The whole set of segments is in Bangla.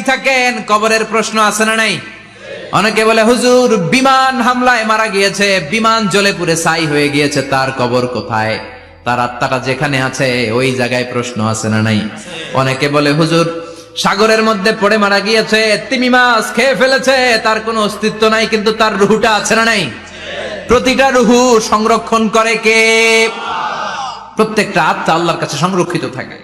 থাকেন, কবরের প্রশ্ন আছে না নাই? অনেকে বলে, হুজুর, বিমান হামলায় মারা গিয়েছে, বিমান জ্বলে পুড়ে ছাই হয়ে গিয়েছে, তার কবর কোথায়? তার আত্মাটা যেখানে আছে, ওই জায়গায় প্রশ্ন আছে না নাই? অনেকে বলে, হুজুর, সাগরের মধ্যে পড়ে মারা গিয়েছে, তিমি মাছ খেয়ে ফেলেছে, তার কোনো অস্তিত্ব নাই, কিন্তু তার রুহুটা আছে না নাই? প্রতিটা রুহু সংরক্ষণ করে কে? প্রত্যেকটা আত্মা আল্লাহর কাছে সংরক্ষিত থাকে।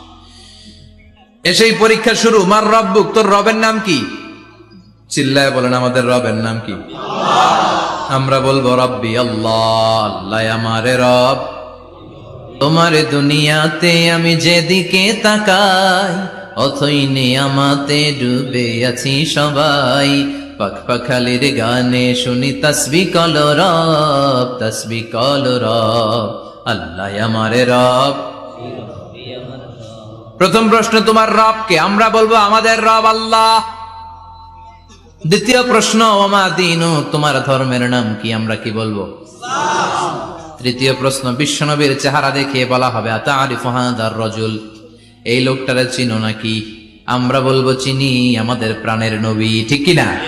এসেই পরীক্ষা শুরু। মার রব্বুক, তোর রবের নাম কি? চিল্লায় বলেন, আমাদের রবের নাম কি? আমরা বলব, রব্বি আল্লাহ আল্লাহ আমারে রব। তোমার দুনিয়াতে আমি যেদিকে তাকাই, অথই আমাতে ডুবে আছি সবাই। পাখ পাখালির গানে শুনি, তসবি কল রব, তসবি কল রব, আল্লাহ আমারে রব। প্রথম প্রশ্ন, তোমার রবকে আমরা বলব, আমাদের রব আল্লাহ। দ্বিতীয় প্রশ্ন, ওমা দিনু? তোমার ধর্মের নাম কি? আমরা কি বলব? তৃতীয় প্রশ্ন, বিশ্বনবীর চেহারা দেখিয়ে বলা হবে রজুল। এই লোকটারে চিনো নাকি? আমরা বলব, চিনি, আমাদের প্রাণের নবী। ঠিক কিনা?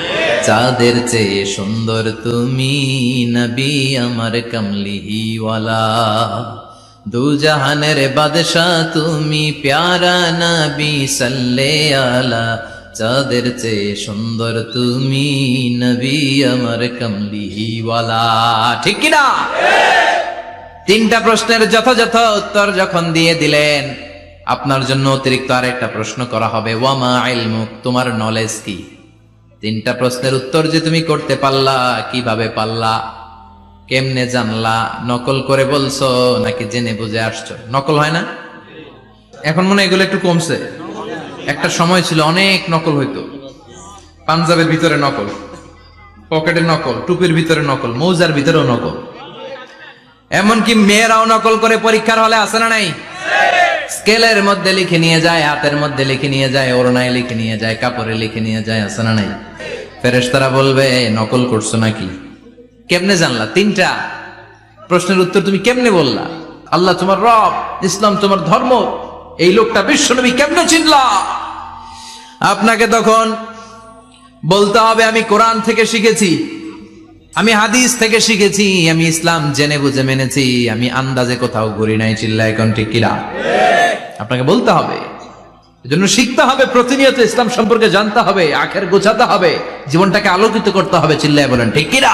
চাঁদের চেয়ে সুন্দর তুমি, নবী আমার কমলিহিওয়ালা। দু জাহানের বাদশাহ তুমি প্যারা নবী সাল্লে আলা চাঁদের চেয়ে সুন্দর তুমি নবী আমার কমলিহিওয়ালা ঠিক কিনা? তিনটা প্রশ্নের যথাযথ উত্তর যখন দিয়ে দিলেন, আপনার জন্য অতিরিক্ত আরেকটা প্রশ্ন করা হবে, ওয়ামা ইলমুক তোমার নলেজ কি? তিনটা প্রশ্নের উত্তর যে তুমি করতে পারলা, কীভাবে পারলা? কেমনে জানলা? নকল করে বলছো নাকি জেনে বুঝে আসছো? নকল হয় না? এখন মনে এগুলো একটু কমছে। একটা সময় ছিল অনেক নকল হইতো। পাঞ্জাবের ভিতরে নকল, পকেটের নকল, টুপির ভিতরে নকল, মৌজার ভিতরেও নকল। এমনকি মেয়েরাও নকল করে পরীক্ষার হলে আসে না নাই? স্কেলের মধ্যে লিখে নিয়ে যায়, হাতের মধ্যে লিখে নিয়ে যায় ওরনায় লিখে নিয়ে যায়, কাপড়ে লিখে নিয়ে যায় আসে না নাই? ফেরেশতারা বলবে নকল করছ নাকি? কেমনে জানলা? তিনটা। প্রশ্নের উত্তর তুমি কেমনে বললা? আল্লাহ তোমার রব, ইসলাম তোমার ধর্ম। এই লোকটা বিশ্বনবী কেমনে চিনলা? আপনাকে তখন বলতে হবে, আমি কোরআন থেকে শিখেছি, আমি হাদিস থেকে শিখেছি, আমি ইসলাম জেনে বুঝে মেনেছি, আমি আন্দাজে কোথাও ঘুরি নাই চিল্লা এখন ঠিক কিরা আপনাকে বলতে হবে। এজন্য শিখতে হবে, প্রতিনিয়ত ইসলাম সম্পর্কে জানতে হবে, আখের গোছাতে হবে, জীবনটাকে আলোকিত করতে হবে, চিল্লায় বলেন, ঠিক কিরা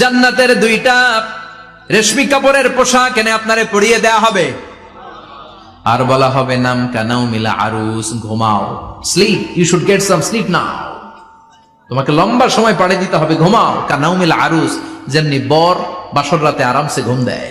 জান্নাতের দুইটা রেশমি কাপড়ের পোশাক এনে আপনারে পরিয়ে দেয়া হবে। আর বলা হবে, নাম কানাও মিলা আরুস, ঘুমাও। Sleep you should get some sleep now তোমাকে লম্বা সময় পাড়ে দিতে হবে, ঘুমাও। কানাও মিলা আরুস, যেমনি বর বাসর রাতে আরামসে ঘুম দেয়।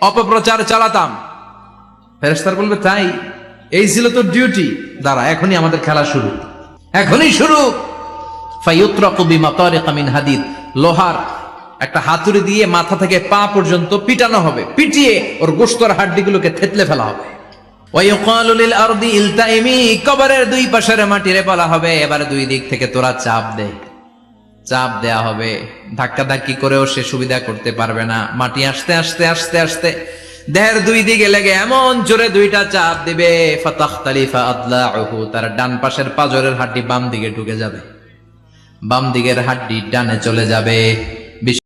অপপ্রচার চালাতাম। ফেরেস্তার বলবে, তাই, এই ছিল তোর ডিউটি দাঁড়া, এখনই আমাদের খেলা শুরু। এখনই শুরু। হাদিদ। লোহার একটা হাতুড়ি দিয়ে মাথা থেকে পা পর্যন্ত পিটানো হবে। পিটিয়ে ওর গোস্তর হাড্ডিগুলোকে থেতলে ফেলা হবে। কবরের দুই পাশের মাটিরে বলা হবে, এবারে দুই দিক থেকে তোরা চাপ দে। চাপ দেয়া হবে। ধাক্কা ধাক্কি করেও সে সুবিধা করতে পারবে না। মাটি আসতে আসতে আসতে আসতে। দেহের দুই দিকে লেগে এমন জোরে দুইটা চাপ দিবে ফাতাহ তালিফা তার ডান পাশের পাজরের হাড্ডি বাম দিকে ঢুকে যাবে। বাম দিকের হাড্ডি ডানে চলে যাবে।